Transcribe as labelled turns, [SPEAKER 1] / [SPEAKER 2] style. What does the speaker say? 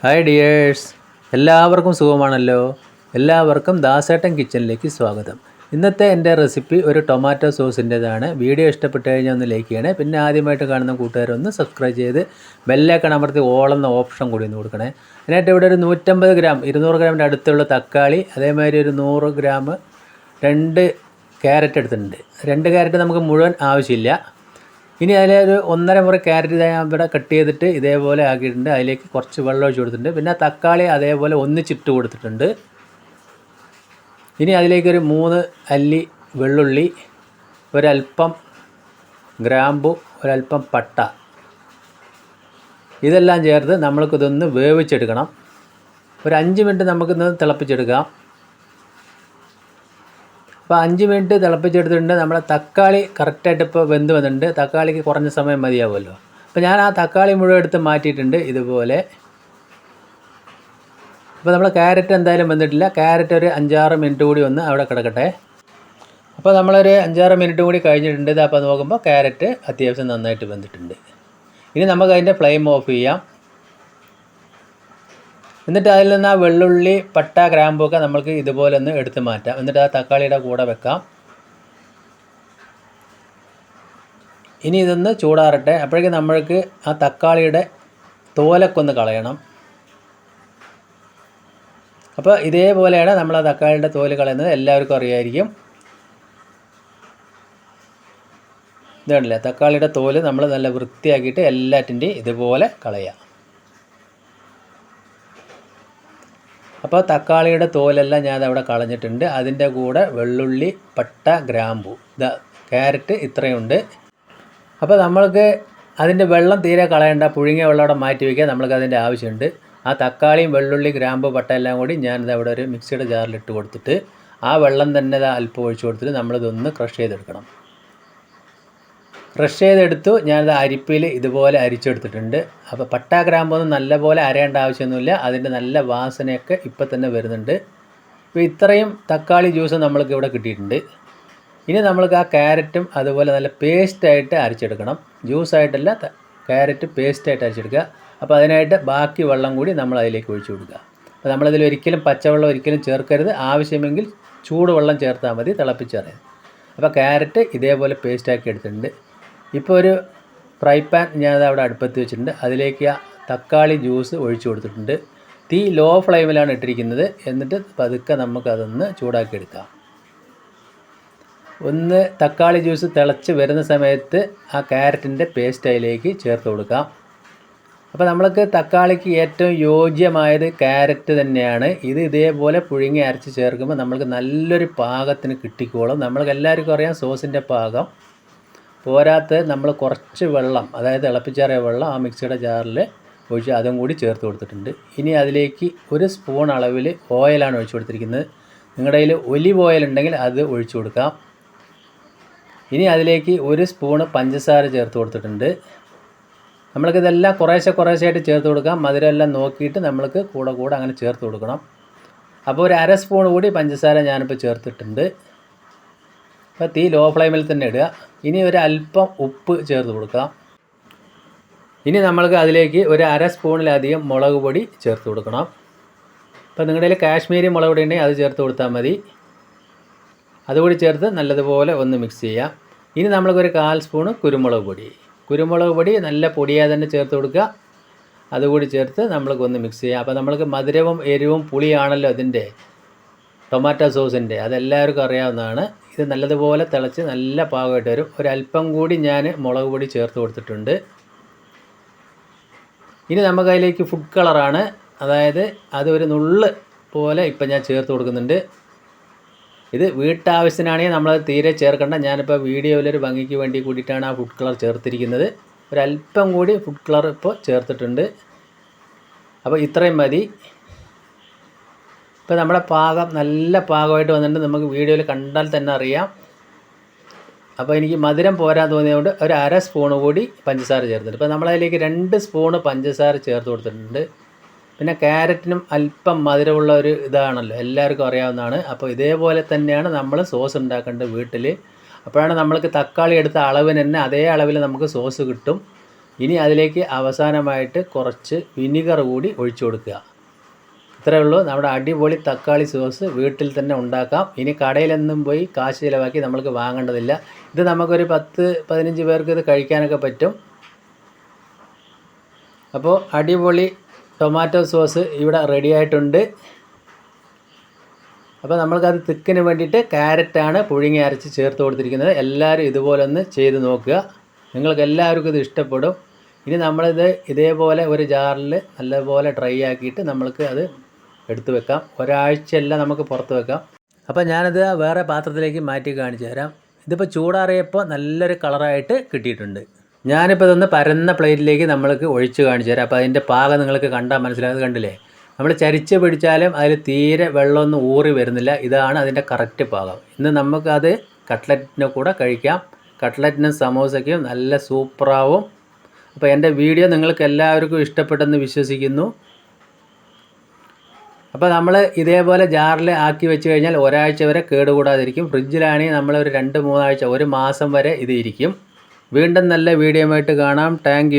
[SPEAKER 1] Hi dears എല്ലാവർക്കും സുഖമാണല്ലോ? എല്ലാവർക്കും ദാസേട്ടൻ കിച്ചണിലേക്ക് സ്വാഗതം. ഇന്നത്തെ എന്റെ റെസിപ്പി ഒരു ടൊമാറ്റോ സോസിന്റേതാണ്. വീഡിയോ ഇഷ്ടപ്പെട്ട് കഴിഞ്ഞാൽ ഒന്ന് ലൈക്ക് ചെയ്യണേ. പിന്നെ ആദ്യമായിട്ട് കാണുന്ന കൂട്ടുകാരൊന്ന് സബ്സ്ക്രൈബ് ചെയ്ത് ബെല്ലൈക്കൺ അമർത്തി ഓളെന്ന ഓപ്ഷൻ കൂടി ഒന്ന് കൊടുക്കണേ. അതിനായിട്ട് ഇവിടെ ഒരു നൂറ്റമ്പത് ഗ്രാം ഇരുന്നൂറ് ഗ്രാമിന്റെ അടുത്തുള്ള തക്കാളി അതേമാതിരി ഒരു നൂറ് ഗ്രാം രണ്ട് ക്യാരറ്റ് എടുത്തിട്ടുണ്ട്. രണ്ട് ക്യാരറ്റ് നമുക്ക് മുഴുവൻ ആവശ്യമില്ല. ഇനി അതിലൊരു ഒന്നര മുറി ക്യാരറ്റ് ഞാൻ ഇവിടെ കട്ട് ചെയ്തിട്ട് ഇതേപോലെ ആക്കിയിട്ടുണ്ട്. അതിലേക്ക് കുറച്ച് വെള്ളം ഒഴിച്ച് കൊടുത്തിട്ടുണ്ട്. പിന്നെ തക്കാളി അതേപോലെ ഒന്നിച്ചിട്ട് കൊടുത്തിട്ടുണ്ട്. ഇനി അതിലേക്കൊരു മൂന്ന് അല്ലി വെള്ളുള്ളി ഒരൽപ്പം ഗ്രാമ്പു ഒരൽപ്പം പട്ട. ഇതെല്ലാം ചേർത്ത് നമ്മൾക്കിതൊന്ന് വേവിച്ചെടുക്കണം. ഒരു അഞ്ച് മിനിറ്റ് നമുക്കിന്ന് തിളപ്പിച്ചെടുക്കാം. അപ്പോൾ അഞ്ച് മിനിറ്റ് തിളപ്പിച്ചെടുത്തിട്ടുണ്ട്. നമ്മളെ തക്കാളി കറക്റ്റായിട്ട് ഇപ്പോൾ വെന്ത് വന്നിട്ടുണ്ട്. തക്കാളിക്ക് കുറഞ്ഞ സമയം മതിയാവുമല്ലോ. അപ്പോൾ ഞാൻ ആ തക്കാളി മുഴുവൻ എടുത്ത് മാറ്റിയിട്ടുണ്ട് ഇതുപോലെ. അപ്പോൾ നമ്മൾ ക്യാരറ്റ് എന്തായാലും വന്നിട്ടില്ല ക്യാരറ്റ് ഒരു അഞ്ചാറ് മിനിറ്റ് കൂടി ഒന്ന് അവിടെ കിടക്കട്ടെ. അപ്പോൾ നമ്മളൊരു അഞ്ചാറ് മിനിറ്റ് കൂടി കഴിഞ്ഞിട്ടുണ്ട്. ഇത് അപ്പോൾ നോക്കുമ്പോൾ ക്യാരറ്റ് അത്യാവശ്യം നന്നായിട്ട് വെന്തിട്ടുണ്ട്. ഇനി നമുക്ക് അതിന്റെ ഫ്ലെയിം ഓഫ് ചെയ്യാം. എന്നിട്ട് അതിൽ നിന്ന് ആ വെള്ളുള്ളി പട്ട ഗ്രാമ്പൊക്കെ നമ്മൾക്ക് ഇതുപോലെ ഒന്ന് എടുത്തു മാറ്റാം. എന്നിട്ട് ആ തക്കാളിയുടെ കൂടെ വെക്കാം. ഇനി ഇതൊന്ന് ചൂടാറട്ടെ. അപ്പോഴേക്കും നമ്മൾക്ക് ആ തക്കാളിയുടെ തോലക്കൊന്ന് കളയണം. അപ്പോൾ ഇതേപോലെയാണ് നമ്മൾ ആ തക്കാളിയുടെ തോൽ കളയുന്നത്. എല്ലാവർക്കും അറിയായിരിക്കും. ഇതാണല്ലേ തക്കാളിയുടെ തോൽ നമ്മൾ നല്ല വൃത്തിയാക്കിയിട്ട് എല്ലാറ്റിന്റെയും ഇതുപോലെ കളയാം. അപ്പോൾ തക്കാളിയുടെ തോലെല്ലാം ഞാൻ അവിടെ കളഞ്ഞിട്ടുണ്ട്. അതിന്റെ കൂടെ വെള്ളുള്ളി പട്ട ഗ്രാമ്പു. ഇതാ ക്യാരറ്റ് ഇത്രയുണ്ട്. അപ്പോൾ നമ്മൾക്ക് അതിന്റെ വെള്ളം തീരെ കളയണ്ട. പുഴുങ്ങിയ വെള്ളം അവിടെ മാറ്റി വയ്ക്കുക നമ്മൾക്ക് അതിന്റെ ആവശ്യമുണ്ട്. ആ തക്കാളിയും വെള്ളുള്ളി ഗ്രാമ്പു പട്ട എല്ലാം കൂടി ഞാനിത് അവിടെ ഒരു മിക്സിയുടെ ജാറിലിട്ട് കൊടുത്തിട്ട് ആ വെള്ളം തന്നെ അല്പം ഒഴിച്ചു കൊടുത്തിട്ട് നമ്മളിതൊന്ന് ക്രഷ് ചെയ്തെടുക്കണം. ക്രഷ് ചെയ്തെടുത്തു. ഞാനത് അരിപ്പിൽ ഇതുപോലെ അരിച്ചെടുത്തിട്ടുണ്ട്. അപ്പോൾ പട്ട ഗ്രാമ്പൊന്നും നല്ലപോലെ അരയേണ്ട ആവശ്യമൊന്നുമില്ല. അതിന്റെ നല്ല വാസനയൊക്കെ ഇപ്പം തന്നെ വരുന്നുണ്ട്. അപ്പോൾ ഇത്രയും തക്കാളി ജ്യൂസ് നമ്മൾക്ക് ഇവിടെ കിട്ടിയിട്ടുണ്ട്. ഇനി നമ്മൾക്ക് ആ ക്യാരറ്റും അതുപോലെ നല്ല പേസ്റ്റായിട്ട് അരച്ചെടുക്കണം. ജ്യൂസായിട്ടല്ല ക്യാരറ്റ് പേസ്റ്റായിട്ട് അരച്ചെടുക്കുക. അപ്പോൾ അതിനായിട്ട് ബാക്കി വെള്ളം കൂടി നമ്മൾ അതിലേക്ക് ഒഴിച്ചു കൊടുക്കുക. അപ്പോൾ നമ്മളതിൽ ഒരിക്കലും പച്ചവെള്ളം ഒരിക്കലും ചേർക്കരുത്. ആവശ്യമെങ്കിൽ ചൂടുവെള്ളം ചേർത്താൽ മതി തിളപ്പിച്ചറിയാം അപ്പോൾ ക്യാരറ്റ് ഇതേപോലെ പേസ്റ്റാക്കി എടുത്തിട്ടുണ്ട്. ഇപ്പോൾ ഒരു ഫ്രൈ പാൻ ഞാനത് അവിടെ അടുപ്പത്ത് വെച്ചിട്ടുണ്ട്. അതിലേക്ക് തക്കാളി ജ്യൂസ് ഒഴിച്ചു കൊടുത്തിട്ടുണ്ട്. തീ ലോ ഫ്ലെയിമിലാണ് ഇട്ടിരിക്കുന്നത്. എന്നിട്ട് പതുക്കെ നമുക്കതൊന്ന് ചൂടാക്കി എടുക്കാം ഒന്ന് തക്കാളി ജ്യൂസ് തിളച്ച് വരുന്ന സമയത്ത് ആ ക്യാരറ്റിന്റെ പേസ്റ്റ് അതിലേക്ക് ചേർത്ത് കൊടുക്കാം. അപ്പോൾ നമ്മൾക്ക് തക്കാളിക്ക് ഏറ്റവും യോജ്യമായത് ക്യാരറ്റ് തന്നെയാണ്. ഇത് ഇതേപോലെ പുഴുങ്ങി അരച്ച് ചേർക്കുമ്പോൾ നമ്മൾക്ക് നല്ലൊരു പാകത്തിന് കിട്ടിക്കോളും. നമ്മൾക്ക് എല്ലാവർക്കും അറിയാം സോസിന്റെ പാകം. പോരാത്ത നമ്മൾ കുറച്ച് വെള്ളം അതായത് തിളപ്പിച്ചാറിയ വെള്ളം ആ മിക്സിയുടെ ജാറിൽ ഒഴിച്ച് അതും കൂടി ചേർത്ത് കൊടുത്തിട്ടുണ്ട്. ഇനി അതിലേക്ക് ഒരു സ്പൂൺ അളവിൽ ഓയിലാണ് ഒഴിച്ചു കൊടുത്തിരിക്കുന്നത്. നിങ്ങളുടെ കയ്യിൽ ഒലിവ് ഓയിൽ ഉണ്ടെങ്കിൽ അത് ഒഴിച്ചു കൊടുക്കാം. ഇനി അതിലേക്ക് ഒരു സ്പൂണ് പഞ്ചസാര ചേർത്ത് കൊടുത്തിട്ടുണ്ട്. നമ്മൾക്ക് ഇതെല്ലാം കുറേശ്ശെ കുറേശ്ശെയായിട്ട് ചേർത്ത് കൊടുക്കാം. മധുരമെല്ലാം നോക്കിയിട്ട് നമ്മൾക്ക് കൂടെ കൂടെ അങ്ങനെ ചേർത്ത് കൊടുക്കണം. അപ്പോൾ ഒരു അര സ്പൂൺ കൂടി പഞ്ചസാര ഞാനിപ്പോൾ ചേർത്തിട്ടുണ്ട്. അപ്പോൾ തീ ലോ ഫ്ലെയിമിൽ തന്നെ ഇടുക. ഇനി ഒരു അല്പം ഉപ്പ് ചേർത്ത് കൊടുക്കുക. ഇനി നമ്മൾക്ക് അതിലേക്ക് ഒരു അര സ്പൂണിലധികം മുളക് പൊടി ചേർത്ത് കൊടുക്കണം. അപ്പോൾ നിങ്ങളുടെ കയ്യിൽ കാശ്മീരി മുളക് പൊടി ഉണ്ടെങ്കിൽ അത് ചേർത്ത് കൊടുത്താൽ മതി. അതുകൂടി ചേർത്ത് നല്ലതുപോലെ ഒന്ന് മിക്സ് ചെയ്യാം ഇനി നമ്മൾക്കൊരു കാൽ സ്പൂണ് കുരുമുളക് പൊടി. കുരുമുളക് പൊടി നല്ല പൊടിയായി തന്നെ ചേർത്ത് കൊടുക്കുക. അതുകൂടി ചേർത്ത് നമ്മൾക്ക് ഒന്ന് മിക്സ് ചെയ്യാം അപ്പോൾ നമ്മൾക്ക് മധുരവും എരിവും പുളിയാണല്ലോ അതിന്റെ ടൊമാറ്റോ സോസിന്റെ. അതെല്ലാവർക്കും അറിയാവുന്നതാണ്. ഇത് നല്ലതുപോലെ തിളച്ച് നല്ല പാകമായിട്ട് വരും. ഒരല്പം കൂടി ഞാൻ മുളക് പൊടി ചേർത്ത് കൊടുത്തിട്ടുണ്ട്. ഇനി നമുക്ക് അതിലേക്ക് ഫുഡ് കളറാണ് അതായത് അത് ഒരു നുള്ള് പോലെ ഇപ്പം ഞാൻ ചേർത്ത് കൊടുക്കുന്നുണ്ട്. ഇത് വീട്ടാവശ്യത്തിനാണെങ്കിൽ നമ്മൾ തീരെ ചേർക്കേണ്ട. ഞാനിപ്പോൾ വീഡിയോയിലൊരു ഭംഗിക്ക് വേണ്ടി കൂടിയിട്ടാണ് ആ ഫുഡ് കളർ ചേർത്തിരിക്കുന്നത്. ഒരല്പം കൂടി ഫുഡ് കളർ ഇപ്പോൾ ചേർത്തിട്ടുണ്ട്. അപ്പോൾ ഇത്രയും മതി. ഇപ്പോൾ നമ്മുടെ പാകം നല്ല പാകമായിട്ട് വന്നിട്ട് നമുക്ക് വീഡിയോയിൽ കണ്ടാൽ തന്നെ അറിയാം. അപ്പോൾ എനിക്ക് മധുരം പോരാൻ തോന്നിയതുകൊണ്ട് ഒരു അര സ്പൂണ് കൂടി പഞ്ചസാര ചേർത്തിട്ടുണ്ട്. ഇപ്പോൾ നമ്മളതിലേക്ക് രണ്ട് സ്പൂണ് പഞ്ചസാര ചേർത്ത് കൊടുത്തിട്ടുണ്ട്. പിന്നെ ക്യാരറ്റിനും അല്പം മധുരമുള്ള ഒരു ഇതാണല്ലോ. എല്ലാവർക്കും അറിയാവുന്നതാണ്. അപ്പോൾ ഇതേപോലെ തന്നെയാണ് നമ്മൾ സോസ് ഉണ്ടാക്കേണ്ടത് വീട്ടിൽ അപ്പോഴാണ് നമ്മൾക്ക് തക്കാളി എടുത്ത അളവിന് തന്നെ അതേ അളവിൽ നമുക്ക് സോസ് കിട്ടും. ഇനി അതിലേക്ക് അവസാനമായിട്ട് കുറച്ച് വിനിഗർ കൂടി ഒഴിച്ചു കൊടുക്കുക. ഇത്രയേ ഉള്ളൂ. നമ്മുടെ അടിപൊളി തക്കാളി സോസ് വീട്ടിൽ തന്നെ ഉണ്ടാക്കാം. ഇനി കടയിലൊന്നും പോയി കാശ് ചിലവാക്കി നമ്മൾക്ക് വാങ്ങേണ്ടതില്ല. ഇത് നമുക്കൊരു പത്ത് പതിനഞ്ച് പേർക്ക് ഇത് കഴിക്കാനൊക്കെ പറ്റും. അപ്പോൾ അടിപൊളി ടൊമാറ്റോ സോസ് ഇവിടെ റെഡി ആയിട്ടുണ്ട്. അപ്പോൾ നമ്മൾക്കത് തിക്കിന് വേണ്ടിയിട്ട് ക്യാരറ്റാണ് പുഴുങ്ങി അരച്ച് ചേർത്ത് കൊടുത്തിരിക്കുന്നത്. എല്ലാവരും ഇതുപോലെ ഒന്ന് ചെയ്ത് നോക്കുക. നിങ്ങൾക്ക് എല്ലാവർക്കും ഇത് ഇഷ്ടപ്പെടും. ഇനി നമ്മളിത് ഇതേപോലെ ഒരു ജാറിൽ നല്ലപോലെ ഡ്രൈ ആക്കിയിട്ട് നമ്മൾക്ക് അത് എടുത്തു വെക്കാം. ഒരാഴ്ചയല്ല നമുക്ക് പുറത്ത് വെക്കാം. അപ്പോൾ ഞാനത് വേറെ പാത്രത്തിലേക്ക് മാറ്റി കാണിച്ചു തരാം. ഇതിപ്പോൾ ചൂടാറിയപ്പോൾ നല്ലൊരു കളറായിട്ട് കിട്ടിയിട്ടുണ്ട്. ഞാനിപ്പോൾ ഇതൊന്ന് പരന്ന പ്ലേറ്റിലേക്ക് നമ്മൾക്ക് ഒഴിച്ച് കാണിച്ചു തരാം. അപ്പോൾ അതിന്റെ പാകം നിങ്ങൾക്ക് കണ്ടാൽ മനസ്സിലായത് കണ്ടില്ലേ? നമ്മൾ ചരിച്ച് പിടിച്ചാലും അതിൽ തീരെ വെള്ളമൊന്നും ഊറി വരുന്നില്ല. ഇതാണ് അതിന്റെ കറക്റ്റ് പാകം. ഇന്ന് നമുക്കത് കട്ട്ലറ്റിന്റെ കൂടെ കഴിക്കാം. കട്ട്ലറ്റിനും സമോസയ്ക്കും നല്ല സൂപ്പറാവും. അപ്പോൾ എന്റെ വീഡിയോ നിങ്ങൾക്ക് എല്ലാവർക്കും ഇഷ്ടപ്പെട്ടെന്ന് വിശ്വസിക്കുന്നു. അപ്പോൾ നമ്മൾ ഇതേപോലെ ജാറിൽ ആക്കി വെച്ച് കഴിഞ്ഞാൽ ഒരാഴ്ച വരെ കേടുകൂടാതിരിക്കും. ഫ്രിഡ്ജിലാണെങ്കിൽ നമ്മൾ ഒരു രണ്ട് മൂന്നാഴ്ച ഒരു മാസം വരെ ഇത് ഇരിക്കും. വീണ്ടും നല്ല വീഡിയോ ആയിട്ട് കാണാം. താങ്ക്